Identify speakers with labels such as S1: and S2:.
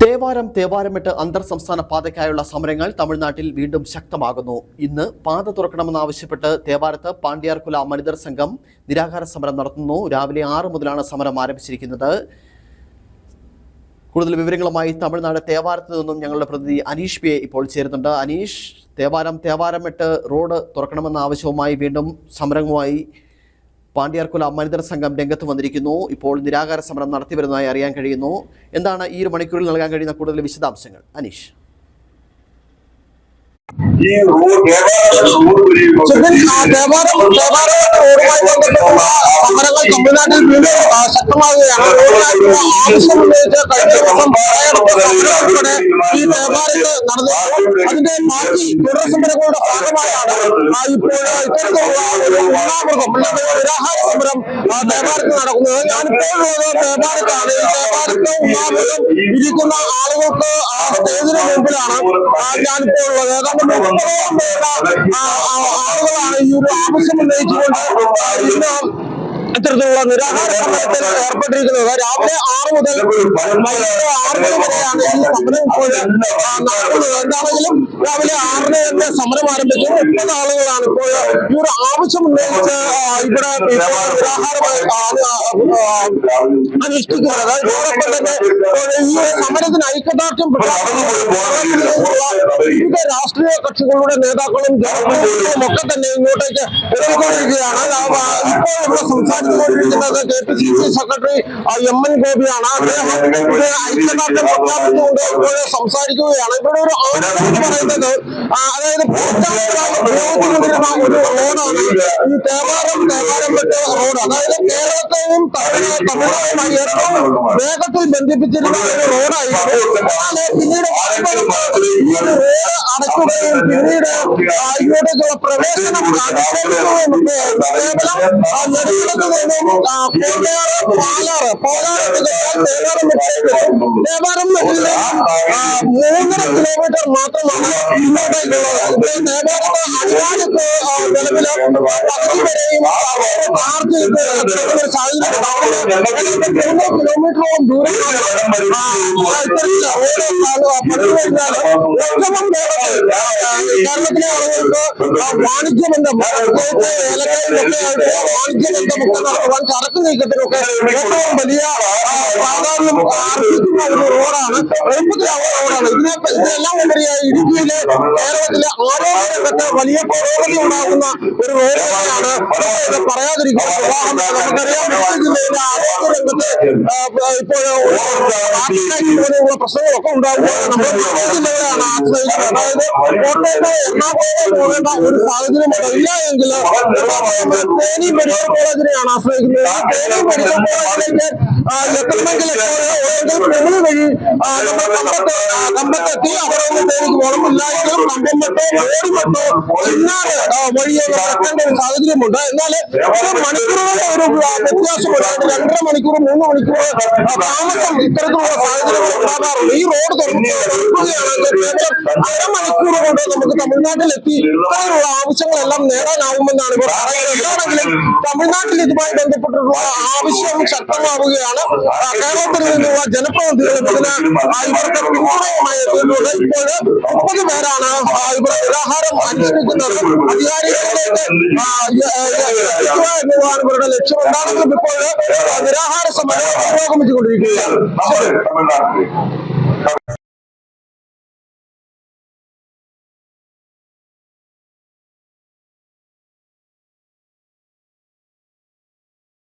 S1: തേവാരം തേവാരമിട്ട് അന്തർ സംസ്ഥാന പാതയ്ക്കായുള്ള സമരങ്ങൾ തമിഴ്നാട്ടിൽ വീണ്ടും ശക്തമാകുന്നു. ഇന്ന് പാത തുറക്കണമെന്നാവശ്യപ്പെട്ട് തേവാരത്ത് പാണ്ഡ്യാർകുല മനിതർ സംഘം നിരാഹാര സമരം നടത്തുന്നു. രാവിലെ ആറ് മുതലാണ് സമരം ആരംഭിച്ചിരിക്കുന്നത്. കൂടുതൽ വിവരങ്ങളുമായി തമിഴ്നാട് തേവാരത്ത് നിന്നും ഞങ്ങളുടെ പ്രതിനിധി അനീഷ് പിയെ ഇപ്പോൾ ചേരുന്നുണ്ട്. അനീഷ് തേവാരം തേവാരമിട്ട് റോഡ് തുറക്കണമെന്ന ആവശ്യവുമായി വീണ്ടും സമരവുമായി പാണ്ഡ്യാർകുല മനിതര സംഘം രംഗത്ത് വന്നിരിക്കുന്നു. ഇപ്പോൾ നിരാകാര സമരം നടത്തിവരുന്നതായി അറിയാൻ കഴിയുന്നു. എന്താണ് ഈ ഒരു മണിക്കൂറിൽ നൽകാൻ കഴിയുന്ന കൂടുതൽ വിശദാംശങ്ങൾ? അനീഷ്.
S2: ദേവാലയം ദേവാലയം തമിഴ്നാട്ടിൽ ശക്തമാകുകയാണ് റോഡിനായിട്ടുള്ള ആവശ്യം കഴിഞ്ഞ ദിവസം ഉൾപ്പെടെ ഈ ദേവാലയത്ത് നടന്നു അതിന്റെ ബാക്കി തുടർ സമരങ്ങളുടെ ഭാഗമായാണ് ഇപ്പോൾ ഇത്തരത്തിലുള്ള ഒരു അല്ലെങ്കിൽ നിരാഹാര സമരം ദേവാലയത്ത് നടക്കുന്നത് ഞാനിപ്പോൾ ഉള്ളത് ഈ ദേവാലയത്ത് ഉണ്ണാമൃഗം ഇരിക്കുന്ന ആളുകൾക്ക് ആ സ്റ്റേജിന് മുമ്പിലാണ് ഞാനിപ്പോൾ ഉള്ളത് ഏതാണ്ട് മുപ്പതോളം പേരുടെ ആളുകളാണ് ഈ ഒരു ആവശ്യം ഉന്നയിച്ചുകൊണ്ട് ഇന്ന് ഇത്തരത്തിലുള്ള നിരാഹാര സമരത്തിൽ ഏർപ്പെട്ടിരിക്കുന്നത്. രാവിലെ ആറ് മുതൽ വൈകിട്ട് ആറ് മണി വരെയാണ് ഈ സമരം ഇപ്പോൾ നടക്കുന്നത് എന്താണെങ്കിലും രാവിലെ ആറിന് തന്നെ സമരം ആരംഭിച്ചു മുപ്പത് ആളുകളാണ് ഇപ്പോൾ ഈ ഒരു ആവശ്യം ഉന്നയിച്ച് ഇവിടെ ആ, അനുഷ്ഠിക്കുന്നത്. ഇതോടൊപ്പം തന്നെ ഈ സമരത്തിന് ഐക്യദാർഢ്യം വിവിധ രാഷ്ട്രീയ കക്ഷികളുടെ നേതാക്കളും ജനപ്രതിനിധികളും ഒക്കെ തന്നെ ഇങ്ങോട്ടേക്ക് ഇറങ്ങിക്കൊണ്ടിരിക്കുകയാണ് ഇപ്പോൾ ഇവിടെ സംസാരിച്ചുകൊണ്ടിരിക്കുന്നത് K P C C secretary M N ഗോപിയാണ്. അദ്ദേഹം ഐക്യദാർഢ്യം പ്രഖ്യാപിച്ചുകൊണ്ട് ഇപ്പോൾ സംസാരിക്കുകയാണ്. ഇവിടെ ഒരു പറയുന്നത് അതായത് ഉപയോഗിച്ചുകൊണ്ടിരുന്ന ഒരു റോഡാണ്. ഈ തേവാരം തേവാരം റോഡ് അതായത് കേരളത്തെയും തമിഴ് തമിഴ്നാടുമായി ഏറ്റവും വേഗത്തിൽ ബന്ധിപ്പിച്ചിരുന്ന ഒരു റോഡായിരുന്നു. പിന്നീട് അടക്കുകയും പിന്നീട് ഇങ്ങോട്ടേക്കുള്ള പ്രവേശനം കേവലം ആ, നെടുങ്കണ്ടത്ത് നിന്നും ആ, കോട്ടയാറ് പാലാറ് പാലാറ് മൂന്ന് കിലോമീറ്ററോളം ദൂരം ഓരോ ആ, കേരളത്തിലെ ആളുകൾക്ക് ആ, വാണിജ്യബന്ധം പ്രത്യേകിച്ച് ഏലക്കായിലൊക്കെ ആയിട്ട് നടത്തുവാൻ ചരക്ക് നീക്കത്തിനൊക്കെ ഏറ്റവും വലിയ പ്രാധാന്യം അർഹിക്കുന്ന ഒരു റോഡാണ് എളുപ്പത്തിലാവുന്ന റോഡാണ് ഇതിനെ ഇതിനെല്ലാം ഉപരിയായി ഇടുക്കിയിലെ കേരളത്തിലെ ആരോഗ്യ രംഗത്ത് വലിയ പുരോഗതി ഉണ്ടാകുന്ന ഒരു റോഡ് ഹാർട്ട് പോലെയുള്ള പ്രശ്നങ്ങളൊക്കെ ഉണ്ടാകുമ്പോൾ നമ്മൾ ഇടുക്കി ജില്ലകളെയാണ് ആശ്രയിക്കുന്നത്. അതായത് കോട്ടയത്ത് എറണാകുളത്ത് പോകേണ്ട ഒരു സാഹചര്യമുണ്ട് ഇല്ല എങ്കിൽ തേനി മെഡിക്കൽ കോളേജിനെയാണ് ആശ്രയിക്കുന്നത്. തേനി മെഡിക്കൽ കോളേജിലേക്ക് എത്തണമെങ്കിൽ പെരുളി വഴി നമ്മൾ കമ്പത്ത് കമ്പത്തെത്തി അവിടെ നിന്ന് തേനിക്ക് പോകണം. ഇല്ലായെങ്കിലും കമ്പം വെട്ടോ ഓടി വെട്ടോ ചിന്നാട് ആ, വഴിയെ നടക്കേണ്ട ഒരു സാഹചര്യമുണ്ട്. എന്നാൽ ഒരു മണിക്കൂറുകളുടെ ഒരു വ്യത്യാസം അതായത് രണ്ടര മണിക്കൂർ മൂന്ന് മണിക്കൂർ താമസം ഇത്തരത്തിലുള്ള സാഹചര്യങ്ങൾ ഉണ്ടാകാറുണ്ട്. ഈ റോഡ് തുറക്കുകയാണെങ്കിൽ കേവലം അരമണിക്കൂർ കൊണ്ട് നമുക്ക് തമിഴ്നാട്ടിലെത്തി. അതിനുള്ള ആവശ്യങ്ങളെല്ലാം നേടാനാവുമെന്നാണ് ഇവർ പറയുന്നത്. തമിഴ്നാട്ടിൽ ഇതുമായി ബന്ധപ്പെട്ടിട്ടുള്ള ആവശ്യം ശക്തമാവുകയാണ്. കേരളത്തിൽ നിന്നുള്ള ജനപ്രതിനിധികളെ ഇവർക്ക് പിന്തുണയുമായി എത്തിയിട്ടുണ്ട് ഇപ്പോൾ മുപ്പത് പേരാണ് ആ, വ്യവഹാരം നിരാഹാരം അനുഷ്ഠിക്കുന്നത്. അധികാരികളിലേക്ക് എന്നുള്ളതാണ് ഇവരുടെ ലക്ഷ്യം. എന്താണെങ്കിലും ഇപ്പോൾ നിരാഹാര സമരം പുരോഗമിച്ചുകൊണ്ടിരിക്കുകയാണ്.